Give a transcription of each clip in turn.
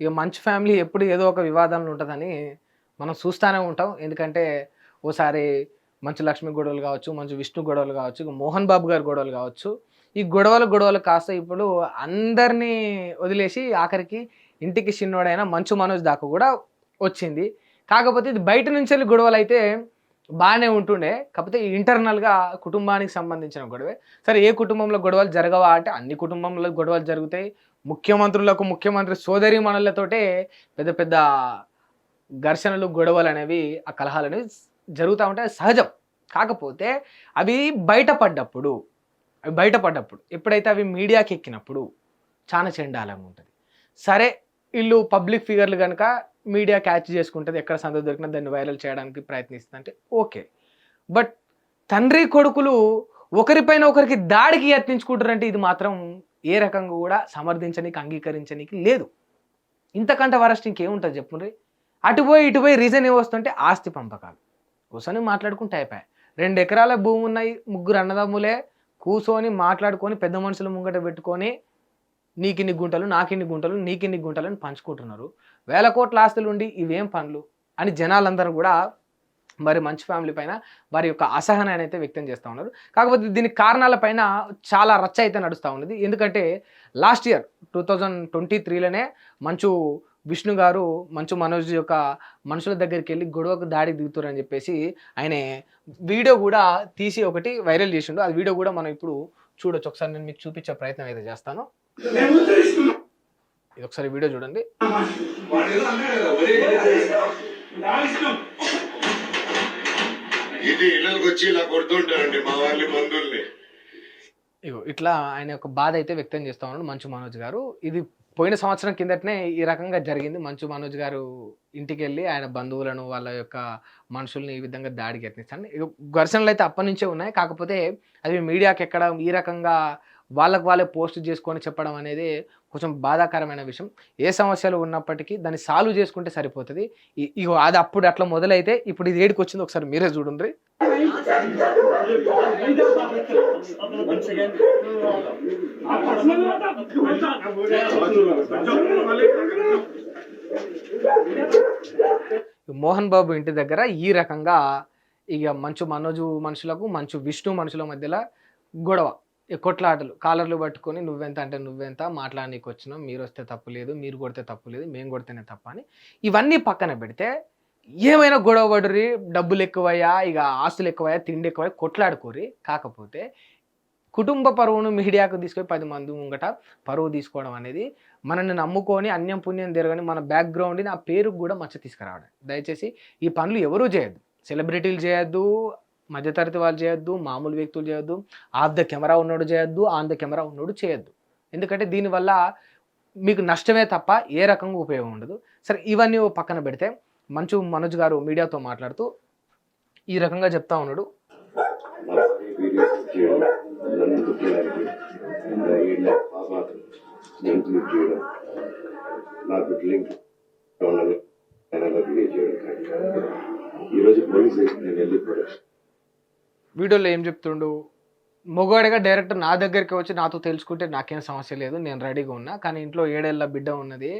ఇక మంచి ఫ్యామిలీ ఎప్పుడు ఏదో ఒక వివాదంలో ఉంటుందని మనం చూస్తూనే ఉంటాం. ఎందుకంటే ఓసారి మంచు లక్ష్మి గొడవలు కావచ్చు మంచు విష్ణు గొడవలు కావచ్చు ఇక మోహన్ బాబు గారి గొడవలు కావచ్చు. ఈ గొడవలు గొడవలు కాస్త ఇప్పుడు అందరినీ వదిలేసి ఆఖరికి ఇంటికి చిన్నోడైన మంచు మనోజ్ దాకా కూడా వచ్చింది. కాకపోతే ఇది బయట నుంచి వెళ్ళి గొడవలు అయితే బాగానే ఉంటుండే. కాకపోతే ఇంటర్నల్గా కుటుంబానికి సంబంధించిన గొడవే. సరే ఏ కుటుంబంలో గొడవలు జరగవా అంటే అన్ని కుటుంబంలో గొడవలు జరుగుతాయి. ముఖ్యమంత్రులకు ముఖ్యమంత్రి సోదరి మనలతోటే పెద్ద పెద్ద ఘర్షణలు గొడవలు అనేవి ఆ కలహాలు అనేవి జరుగుతూ ఉంటాయి. సహజం. కాకపోతే అవి బయటపడ్డప్పుడు అవి బయటపడ్డప్పుడు ఎప్పుడైతే అవి మీడియాకి ఎక్కినప్పుడు చాలా చెండాలంగా ఉంటుంది. సరే వీళ్ళు పబ్లిక్ ఫిగర్లు కనుక మీడియా క్యాచ్ చేసుకుంటుంది ఎక్కడ సంద దొరికినా దాన్ని వైరల్ చేయడానికి ప్రయత్నిస్తుంది అంటే ఓకే. బట్ తండ్రి కొడుకులు ఒకరిపైన ఒకరికి దాడికి యత్నించుకుంటారంటే ఇది మాత్రం ఏ రకంగా కూడా సమర్థించనీకి అంగీకరించనీకి లేదు. ఇంతకంటే వరస్ట్ ఇంకేముంటుంది చెప్పుండ్రి అటు పోయి ఇటు పోయి రీజన్ ఏమొస్తుంటే ఆస్తి పంపకాలు. కూర్చొని మాట్లాడుకుంటే అయిపోయాయి. రెండు ఎకరాల భూమి ఉన్నాయి ముగ్గురు అన్నదమ్ములే కూర్చొని మాట్లాడుకొని పెద్ద మనుషులు ముంగట పెట్టుకొని నీకిన్ని గుంటలు నాకిన్ని గుంటలు నీకిన్ని గుంటలు అని పంచుకుంటున్నారు. వేల కోట్ల ఆస్తులు ఉండి ఇవేం పనులు అని జనాలందరూ కూడా మరి మంచి ఫ్యామిలీ పైన వారి యొక్క అసహనాన్ని అయితే వ్యక్తం చేస్తూ ఉన్నారు కాకపోతే దీని కారణాల పైన చాలా రచ్చ అయితే నడుస్తూ ఉన్నది ఎందుకంటే last year two thousand twenty త్రీలోనే Manchu Vishnu గారు మంచు మనోజ్ యొక్క మనుషుల దగ్గరికి వెళ్ళి గొడవకు దాడి దిగుతారని చెప్పేసి ఆయన వీడియో కూడా తీసి ఒకటి వైరల్ చేసిండు ఆ వీడియో కూడా మనం ఇప్పుడు చూడొచ్చు ఒకసారి నేను మీకు చూపించే ప్రయత్నం అయితే చేస్తాను ఇది ఒకసారి వీడియో చూడండి వచ్చి ఇలా కొడుతుంటారండి మా వాళ్ళ మందుల్ని. ఇగో ఇట్లా ఆయన యొక్క బాధ అయితే వ్యక్తం చేస్తా ఉన్నాడు మంచు మనోజ్ గారు. ఇది పోయిన సంవత్సరం కిందటనే ఈ రకంగా జరిగింది. మంచు మనోజ్ గారు ఇంటికి వెళ్ళి ఆయన బంధువులను వాళ్ళ యొక్క మనుషుల్ని ఈ విధంగా దాడికి యత్నిస్తాను ఘర్షణలు అయితే అప్పటి నుంచే ఉన్నాయి. కాకపోతే అది మీడియాకి ఎక్కడ ఈ రకంగా వాళ్ళకు వాళ్ళే పోస్ట్ చేసుకొని చెప్పడం అనేది కొంచెం బాధాకరమైన విషయం. ఏ సమస్యలు ఉన్నప్పటికీ దాన్ని సాల్వ్ చేసుకుంటే సరిపోతుంది. ఇగో అది అప్పుడు అట్లా మొదలైతే ఇప్పుడు ఇది ఏడికి వచ్చింది ఒకసారి మీరే చూడండి మోహన్ బాబు ఇంటి దగ్గర ఈ రకంగా ఇక మంచు మనోజు మనుషులకు మంచు విష్ణు మనుషుల మధ్యలో గొడవ. కొట్లాటలు కాలర్లు పట్టుకొని నువ్వెంత అంటే నువ్వెంత మాట్లాడనీకి వచ్చినాం మీరు వస్తే తప్పు లేదు మీరు కొడితే తప్పు లేదు మేము కొడితేనే తప్ప అని ఇవన్నీ పక్కన పెడితే ఏమైనా గొడవ పడురి డబ్బులు ఎక్కువయ్యా ఇక ఆస్తులు ఎక్కువయ్యా తిండి ఎక్కువయ్యా కొట్లాడుకోరి కాకపోతే కుటుంబ పరువును మీడియాకు తీసుకొని పది మంది ముంగట పరువు తీసుకోవడం అనేది మనల్ని నమ్ముకొని అన్యం పుణ్యం తిరగని మన బ్యాక్గ్రౌండ్ని ఆ పేరుకు కూడా మచ్చ తీసుకురావడం. దయచేసి ఈ పనులు ఎవరూ చేయొద్దు. సెలబ్రిటీలు చేయొద్దు మధ్యతరగతి వాళ్ళు చేయొద్దు మామూలు వ్యక్తులు చేయొద్దు ఆఫ్ ద కెమెరా ఉన్నోడు చేయొద్దు ఆన్ ద కెమెరా ఉన్నోడు చేయొద్దు. ఎందుకంటే దీనివల్ల మీకు నష్టమే తప్ప ఏ రకంగా ఉపయోగం ఉండదు. సరే ఇవన్నీ పక్కన పెడితే మంచు మనోజ్ గారు మీడియాతో మాట్లాడుతూ ఈ రకంగా చెప్తా ఉన్నాడు. ఈరోజు పోలీస్ స్టేషన్ వెళ్ళి ప్రొడక్షన్ వీడియోలో ఏం చెప్తుండు? మొగాడిగా డైరెక్ట్ నా దగ్గరికి వచ్చి నాతో తెలుసుకుంటే నాకేం సమస్య లేదు నేను రెడీగా ఉన్నా. కానీ ఇంట్లో ఏడేళ్ళ బిడ్డ ఉన్నది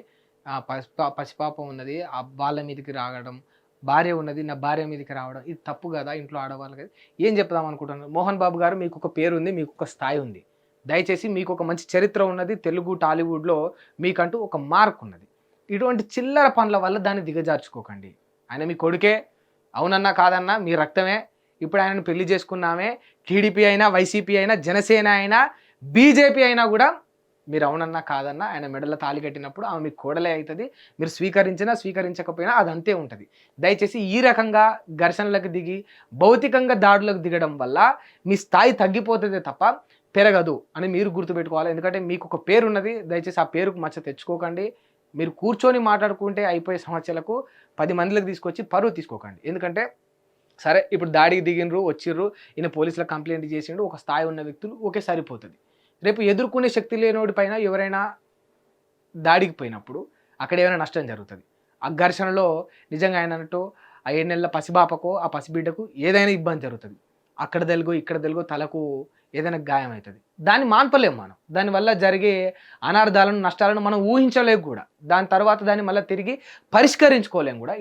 పసిపా పసిపాప ఉన్నది ఆ వాళ్ళ మీదకి రావడం భార్య ఉన్నది నా భార్య మీదకి రావడం ఇది తప్పు కదా ఇంట్లో ఆడవాళ్ళకి? ఏం చెప్దాం అనుకుంటున్నారు? మోహన్ బాబు గారు మీకు ఒక పేరు ఉంది మీకు ఒక స్థాయి ఉంది. దయచేసి మీకు ఒక మంచి చరిత్ర ఉన్నది తెలుగు టాలీవుడ్లో మీకంటూ ఒక మార్క్ ఉన్నది. ఇటువంటి చిల్లర పనుల వల్ల దాన్ని దిగజార్చుకోకండి. ఆయన మీ కొడుకే అవునన్నా కాదన్నా మీ రక్తమే ఇప్పుడు ఆయనను పెళ్ళి చేసుకున్నామే. టీడీపీ అయినా వైసీపీ అయినా జనసేన అయినా బీజేపీ అయినా కూడా మీరు అవునన్నా కాదన్నా ఆయన మెడల తాళి కట్టినప్పుడు ఆమె మీకు కోడలే అవుతుంది. మీరు స్వీకరించినా స్వీకరించకపోయినా అది అంతే ఉంటుంది. దయచేసి ఈ రకంగా ఘర్షణలకు దిగి భౌతికంగా దాడులకు దిగడం వల్ల మీ స్థాయి తగ్గిపోతుంది తప్ప పెరగదు అని మీరు గుర్తుపెట్టుకోవాలి. ఎందుకంటే మీకు ఒక పేరు ఉన్నది. దయచేసి ఆ పేరుకు మచ్చ తెచ్చుకోకండి. మీరు కూర్చొని మాట్లాడుకుంటే అయిపోయే సమస్యలకు పది మందిలకు తీసుకొచ్చి పరువు తీసుకోకండి. ఎందుకంటే సరే ఇప్పుడు దాడికి దిగినరు వచ్చిర్రు ఈయన పోలీసులకు కంప్లైంట్ చేసిండు ఒక స్థాయి ఉన్న వ్యక్తులు ఒకే సరిపోతుంది. రేపు ఎదుర్కొనే శక్తి లేనోడి పైన ఎవరైనా దాడికి పోయినప్పుడు అక్కడ ఏమైనా నష్టం జరుగుతుంది. ఆ ఘర్షణలో నిజంగా ఆయన అన్నట్టు ఆ ఏడు నెలల పసిబాపకో ఆ పసిబిడ్డకు ఏదైనా ఇబ్బంది జరుగుతుంది. అక్కడ తెలుగో ఇక్కడ తెలుగో తలకు ఏదైనా గాయం అవుతుంది దాన్ని మాన్పలేము మనం. దానివల్ల జరిగే అనార్థాలను నష్టాలను మనం ఊహించలేము కూడా. దాని తర్వాత దాన్ని మళ్ళీ తిరిగి పరిష్కరించుకోలేము కూడా.